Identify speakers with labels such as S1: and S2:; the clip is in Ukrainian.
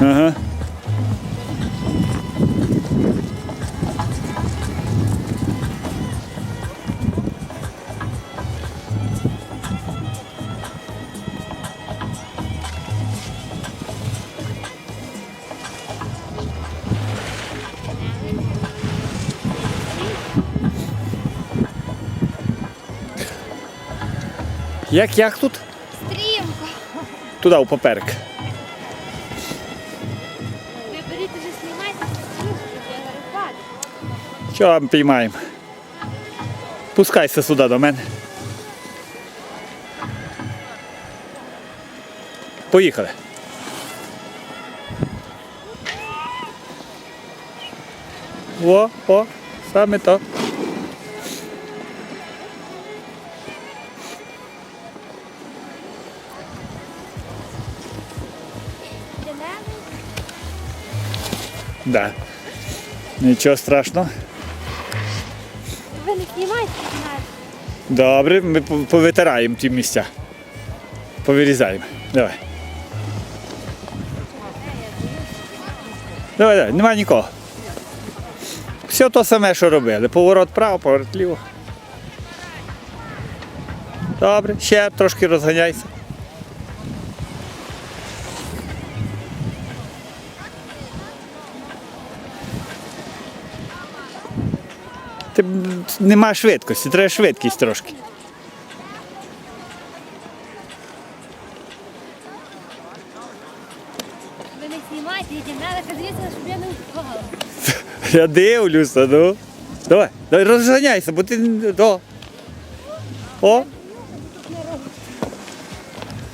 S1: Ага. Як як тут?
S2: Стрімко.
S1: Туди, у поперек. Що вам піймаємо? Пускайся сюди до мене. Поїхали. О, о, саме то. Да. Нічого страшного.
S2: ви не знімайте, знімайте.
S1: Добре, ми повитираємо ті місця. Повирізаємо. Давай. Давай, давай, нема нікого. Все то саме, що робили. Поворот право, поворот ліво. Добре, ще трошки розганяйся. Ти нема швидкості, треба швидкість трошки.
S2: Ви не знімайте, і треба мене щоб я не впала.
S1: Я дивлюся, ну. Давай, давай розганяйся, бо ти. не- О. О,